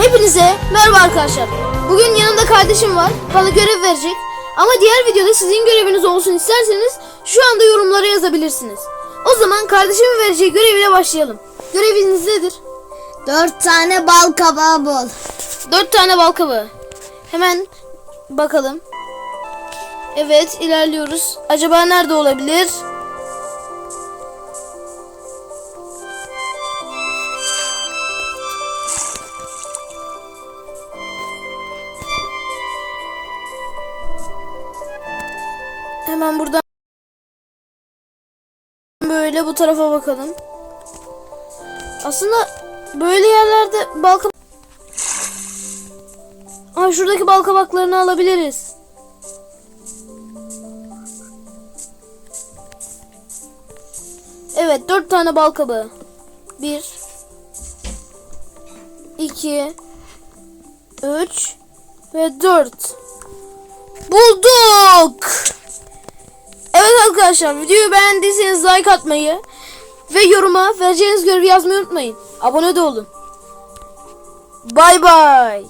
Hepinize merhaba arkadaşlar. Bugün yanımda kardeşim var. Bana görev verecek. Ama diğer videoda sizin göreviniz olsun isterseniz şu anda yorumlara yazabilirsiniz. O zaman kardeşimin vereceği göreviyle başlayalım. Göreviniz nedir? Dört tane bal kabağı bul. Dört tane bal kabağı. Hemen bakalım. Evet ilerliyoruz. Acaba nerede olabilir? Hemen buradan böyle bu tarafa bakalım. Aslında böyle yerlerde bal kab- Aa şuradaki bal kabaklarını alabiliriz. Evet dört tane bal kabağı. Bir. iki, Üç. Ve dört. Bulduk. Arkadaşlar videoyu beğendiyseniz like atmayı ve yoruma vereceğiniz görevi yazmayı unutmayın. Abone de olun. Bay bay.